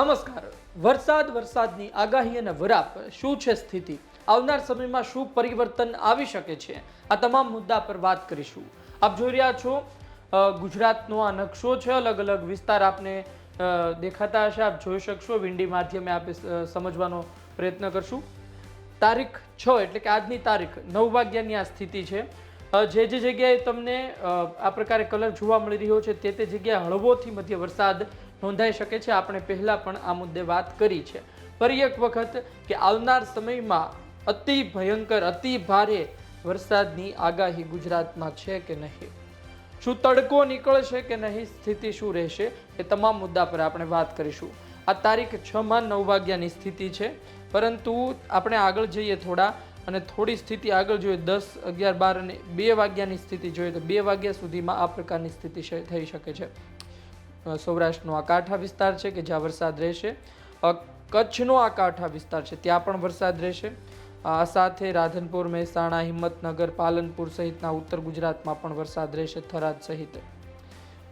નમસ્કાર. વરસાદ, વરસાદની આગાહી અને વરાપ શું છે સ્થિતિ? આવનાર સમયમાં શું પરિવર્તન આવી શકે છે? આ તમામ મુદ્દા પર વાત કરીશું. આપ જોઈ રહ્યા છો ગુજરાતનો આ નકશો છે. અલગ અલગ વિસ્તાર આપને દેખાતા હશે. આપ જોઈ શકશો. વિંડી માધ્યમે આપે સમજવાનો પ્રયત્ન કરશું. તારીખ છ, એટલે કે આજની તારીખ નવ વાગ્યાની આ સ્થિતિ છે. જે જે જગ્યાએ તમને આ પ્રકારે કલર જોવા મળી રહ્યો છે, તે તે જગ્યાએ હળવોથી મધ્ય વરસાદ નોંધાઈ શકે છે. આપણે પહેલાં પણ આ મુદ્દે વાત કરી છે. ફરી એક વખત કે આવનાર સમયમાં અતિ ભયંકર, અતિ ભારે વરસાદની આગાહી ગુજરાતમાં છે કે નહીં? શું તડકો નીકળશે કે નહીં? સ્થિતિ શું રહેશે? એ તમામ મુદ્દા પર આપણે વાત કરીશું. આ તારીખ છ માં નવ વાગ્યાની સ્થિતિ છે. પરંતુ આપણે આગળ જઈએ થોડા. અને થોડી સ્થિતિ આગળ જોઈએ, દસ, અગિયાર, બાર અને બે વાગ્યાની સ્થિતિ જોઈએ તો બે વાગ્યા સુધીમાં આ પ્રકારની સ્થિતિ થઈ શકે છે. સૌરાષ્ટ્રનો આ કાંઠા વિસ્તાર છે કે જ્યાં વરસાદ રહેશે. કચ્છનો આ કાંઠા વિસ્તાર છે, ત્યાં પણ વરસાદ રહેશે. આ સાથે રાધનપુર, મહેસાણા, હિંમતનગર, પાલનપુર સહિતના ઉત્તર ગુજરાતમાં પણ વરસાદ રહેશે, થરાદ સહિત.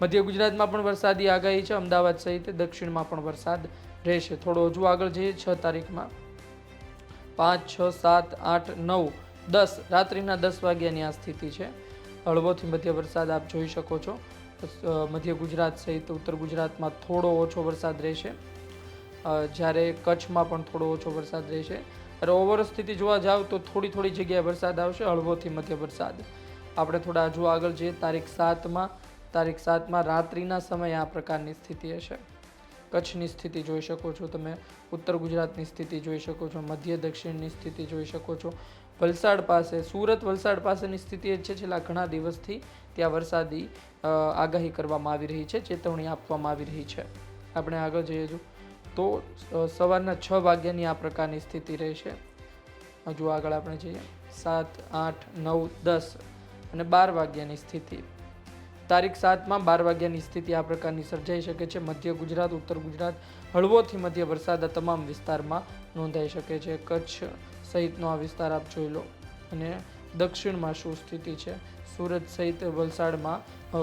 મધ્ય ગુજરાતમાં પણ વરસાદી આગાહી છે, અમદાવાદ સહિત દક્ષિણમાં પણ વરસાદ રહેશે. થોડો હજુ આગળ જઈએ, છ તારીખમાં. પાંચ, છ, સાત, આઠ, નવ, દસ. રાત્રિના દસ વાગ્યાની આ સ્થિતિ છે. હળવોથી મધ્ય વરસાદ આપ જોઈ શકો છો. મધ્ય ગુજરાત સહિત ઉત્તર ગુજરાતમાં થોડો ઓછો વરસાદ રહેશે. જ્યારે કચ્છમાં પણ થોડો ઓછો વરસાદ રહેશે. અને ઓવર સ્થિતિ જોવા જાવ તો થોડી થોડી જગ્યાએ વરસાદ આવશે, હળવોથી મધ્ય વરસાદ. આપણે થોડા હજુ આગળ જઈએ. તારીખ સાતમાં તારીખ સાતમાં રાત્રિના સમયે આ પ્રકારની સ્થિતિ હશે. કચ્છની સ્થિતિ જોઈ શકો છો તમે, ઉત્તર ગુજરાતની સ્થિતિ જોઈ શકો છો, મધ્ય દક્ષિણની સ્થિતિ જોઈ શકો છો. વલસાડ પાસે, સુરત વલસાડ પાસેની સ્થિતિ છે, છેલ્લા ઘણા દિવસથી ત્યાં વરસાદી આગાહી કરવામાં આવી રહી છે, ચેતવણી આપવામાં આવી રહી છે. આપણે આગળ જઈએ તો સવારના છ વાગ્યાની આ પ્રકારની સ્થિતિ રહેશે. હજુ આગળ આપણે જઈએ. સાત, આઠ, નવ, દસ અને બાર વાગ્યાની સ્થિતિ. તારીખ સાતમાં બાર વાગ્યાની સ્થિતિ આ પ્રકારની સર્જાઈ શકે છે. મધ્ય ગુજરાત, ઉત્તર ગુજરાત, હળવોથી મધ્ય વરસાદ આ તમામ વિસ્તારમાં નોંધાઈ શકે છે. કચ્છ સહિતનો આ વિસ્તાર આપ જોઈ લો. અને દક્ષિણમાં શું સ્થિતિ છે? સુરત સહિત વલસાડમાં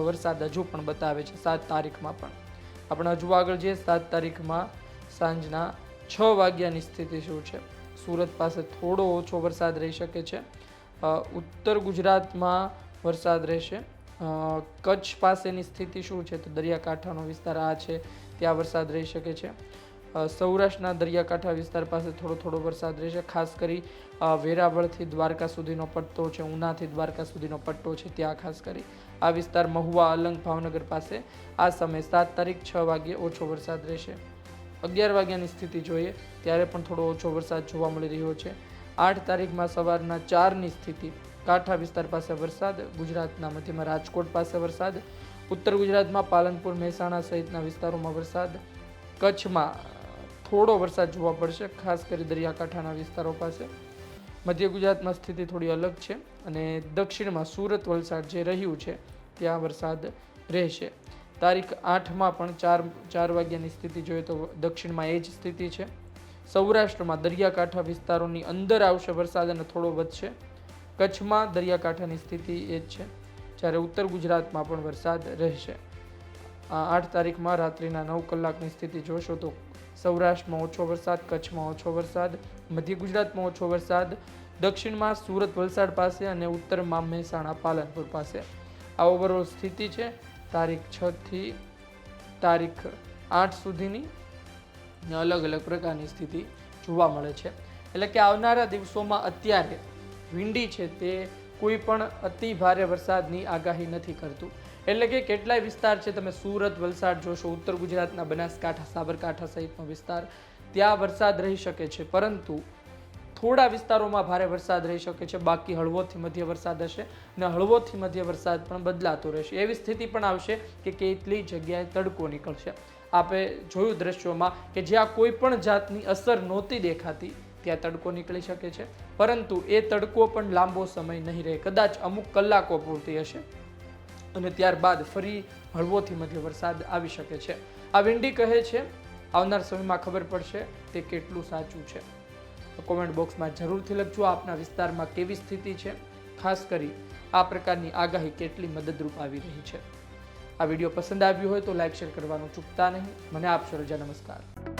વરસાદ હજુ પણ બતાવે છે. સાત તારીખમાં પણ. આપણે હજુ આગળ જઈએ. સાત તારીખમાં સાંજના છ વાગ્યાની સ્થિતિ શું છે? સુરત પાસે થોડો ઓછો વરસાદ રહી શકે છે. ઉત્તર ગુજરાતમાં વરસાદ રહેશે. કચ્છ પાસેની સ્થિતિ શું છે? તો દરિયાકાંઠાનો વિસ્તાર આ છે, ત્યાં વરસાદ રહી શકે છે. સૌરાષ્ટ્રના દરિયાકાંઠા વિસ્તાર પાસે થોડો થોડો વરસાદ રહેશે ખાસ કરી વેરાવળથી દ્વારકા સુધીનો પટ્ટો છે, ઉનાથી દ્વારકા સુધીનો પટ્ટો છે, ત્યાં ખાસ કરી. આ વિસ્તાર મહુવા અલંગ ભાવનગર પાસે આ સમયે સાત તારીખ છ વાગ્યે ઓછો વરસાદ રહેશે. અગિયાર વાગ્યાની સ્થિતિ જોઈએ, ત્યારે પણ થોડો ઓછો વરસાદ જોવા મળી રહ્યો છે. આઠ તારીખમાં સવારના ચારની સ્થિતિ કાંઠા વિસ્તાર પાસે વરસાદ, ગુજરાતના મધ્યમાં રાજકોટ પાસે વરસાદ, ઉત્તર ગુજરાતમાં પાલનપુર, મહેસાણા સહિતના વિસ્તારોમાં વરસાદ, કચ્છમાં થોડો વરસાદ જોવા પડશે ખાસ કરી દરિયાકાંઠાના વિસ્તારો પાસે. મધ્ય ગુજરાતમાં સ્થિતિ થોડી અલગ છે અને દક્ષિણમાં સુરત, વલસાડ જે રહ્યું છે, ત્યાં વરસાદ રહેશે. તારીખ આઠમાં પણ ચાર ચાર વાગ્યાની સ્થિતિ જોઈએ તો દક્ષિણમાં એ જ સ્થિતિ છે. સૌરાષ્ટ્રમાં દરિયાકાંઠા વિસ્તારોની અંદર આવશે વરસાદ અને થોડો વધશે. કચ્છમાં દરિયાકાંઠાની સ્થિતિ એ જ છે, જ્યારે ઉત્તર ગુજરાતમાં પણ વરસાદ રહેશે. આઠ તારીખમાં રાત્રિના નવ કલાકની સ્થિતિ જોશો તો સૌરાષ્ટ્રમાં ઓછો વરસાદ, કચ્છમાં ઓછો વરસાદ, મધ્ય ગુજરાતમાં ઓછો વરસાદ, દક્ષિણમાં સુરત, વલસાડ પાસે અને ઉત્તરમાં મહેસાણા, પાલનપુર પાસે. આ ઓવરઓલ સ્થિતિ છે, તારીખ છથી તારીખ આઠ સુધીની અલગ અલગ પ્રકારની સ્થિતિ જોવા મળે છે. એટલે કે આવનારા દિવસોમાં અત્યારે વિંડી છે તે કોઈ પણ અતિ ભારે વરસાદની આગાહી નથી કરતું. એટલે કે કેટલાય વિસ્તાર છે, તમે સુરત, વલસાડ જોશો, ઉત્તર ગુજરાતના બનાસકાંઠા, સાબરકાંઠા સહિતનો વિસ્તાર, ત્યાં વરસાદ રહી શકે છે. પરંતુ થોડા વિસ્તારોમાં ભારે વરસાદ રહી શકે છે. બાકી હળવોથી મધ્ય વરસાદ હશે અને હળવોથી મધ્ય વરસાદ પણ બદલાતો રહેશે. એવી સ્થિતિ પણ આવશે કે કેટલી જગ્યાએ તડકો નીકળશે. આપે જોયું દ્રશ્યોમાં કે જ્યાં કોઈ પણ જાતની અસર નહોતી દેખાતી ત્યાં તડકો નીકળી શકે છે. પરંતુ એ તડકો પણ લાંબો સમય નહીં રહે. કદાચ અમુક કલાકો પૂરતી હશે અને ત્યારબાદ ફરી હળવોથી મધ્ય વરસાદ આવી શકે છે. આ વિંડી કહે છે, આવનાર સમયમાં ખબર પડશે તે કેટલું સાચું છે. કોમેન્ટ બોક્સમાં જરૂરથી લખજો આપના વિસ્તારમાં કેવી સ્થિતિ છે. ખાસ કરી આ પ્રકારની આગાહી કેટલી મદદરૂપ આવી રહી છે. આ વીડિયો પસંદ આવ્યો હોય તો લાઇક શેર કરવાનું ચૂકતા નહીં. મને આપશો રજા. નમસ્કાર.